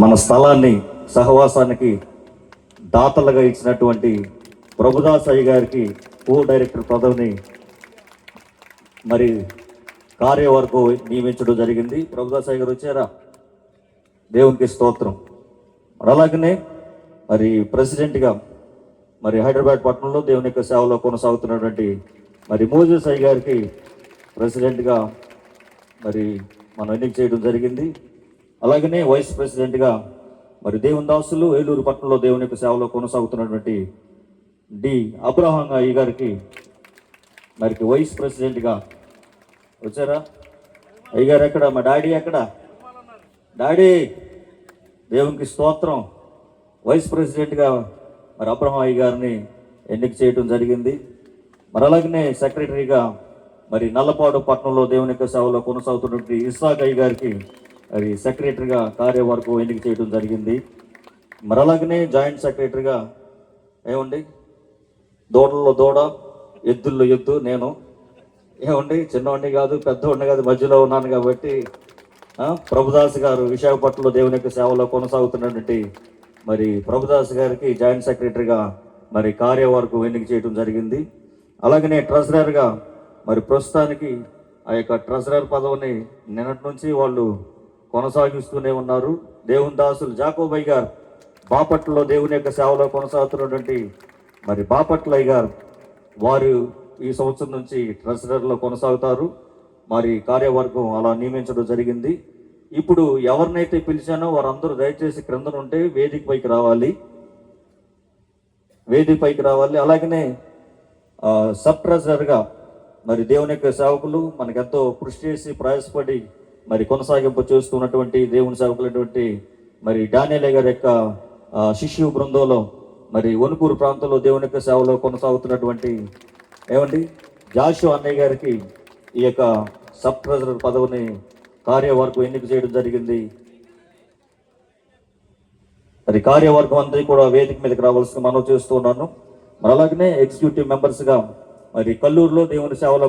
మన స్థలాన్ని సహవాసానికి దాతలుగా ఇచ్చినటువంటి ప్రభుదాస్ అయ్య గారికి కో డైరెక్టర్ పదవిని మరి కార్యవర్గం నియమించడం జరిగింది. ప్రభుదాస్ అయ్య గారు వచ్చారా? దేవునికి స్తోత్రం. మరి అలాగనే మరి ప్రెసిడెంట్గా మరి హైదరాబాద్ పట్టణంలో దేవుని యొక్క సేవలో కొనసాగుతున్నటువంటి మరి మోజెస్ అయ్య గారికి ప్రెసిడెంట్గా మరి మనం ఎన్నిక చేయడం జరిగింది. అలాగనే వైస్ ప్రెసిడెంట్గా మరి దేవుని దాసులు ఏలూరు పట్టణంలో దేవుని యొక్క సేవలో కొనసాగుతున్నటువంటి డి. అబ్రహాం అయ్య గారికి మరికి వైస్ ప్రెసిడెంట్గా వచ్చారా? అయ్యగారు ఎక్కడ? మా డాడీ ఎక్కడ? డాడీ దేవునికి స్తోత్రం. వైస్ ప్రెసిడెంట్గా మరి అబ్రహం అయ్య గారిని ఎన్నిక చేయడం జరిగింది. మరి అలాగనే సెక్రటరీగా మరి నల్లపాడు పట్టణంలో దేవుని యొక్క సేవలో కొనసాగుతున్నటువంటి ఇస్సాక్ అయ్య గారికి మరి సెక్రటరీగా కార్యవర్గం ఎన్నిక చేయడం జరిగింది. మరి అలాగనే జాయింట్ సెక్రటరీగా ఏమండి? దూడల్లో దూడ ఎద్దుల్లో ఎద్దు నేను. ఏమండి? చిన్నవాడిని కాదు పెద్దవాడిని కాదు మధ్యలో ఉన్నాను కాబట్టి ప్రభుదాస్ గారు విశాఖపట్నంలో దేవుని యొక్క సేవలో కొనసాగుతున్నటువంటి మరి ప్రభుదాస్ గారికి జాయింట్ సెక్రటరీగా మరి కార్యవర్గం ఎన్నిక చేయడం జరిగింది. అలాగనే ట్రెజరర్గా మరి ప్రస్తుతానికి ఆ యొక్క ట్రెజరర్ పదవిని నిన్నటి నుంచి వాళ్ళు కొనసాగిస్తూనే ఉన్నారు. దేవుని దాసులు జాకోబయ్య గారు బాపట్లలో దేవుని యొక్క సేవలో కొనసాగుతున్నటువంటి మరి బాపట్లయ్య గారు వారు ఈ సంవత్సరం నుంచి ట్రెజరర్లో కొనసాగుతారు. మరి కార్యవర్గం అలా నియమించడం జరిగింది. ఇప్పుడు ఎవరినైతే పిలిచానో వారందరూ దయచేసి క్రిందనుంటే వేదిక పైకి రావాలి. వేదిక పైకి రావాలి. అలాగనే సబ్ ట్రెజరర్గా మరి దేవుని యొక్క సేవకులు మనకెంతో కృషి చేసి ప్రయాసపడి మరి కొనసాగింపు చేస్తున్నటువంటి దేవుని సేవకులైనటువంటి మరి డానియలే గారి యొక్క శిష్యు బృందంలో మరి వణుకూరు ప్రాంతంలో దేవుని యొక్క సేవలో కొనసాగుతున్నటువంటి ఏమండి? జాషు అన్నయ్య గారికి ఈ యొక్క సబ్ ట్రెజరర్ పదవిని కార్యవర్గం ఎన్నిక చేయడం జరిగింది. మరి కార్యవర్గం అంతా కూడా వేదిక మీదకి రావాల్సిన మనం చేస్తున్నాను మరి అలాగనే ఎగ్జిక్యూటివ్ మెంబర్స్గా మరి కల్లూరులో దేవుని సేవలో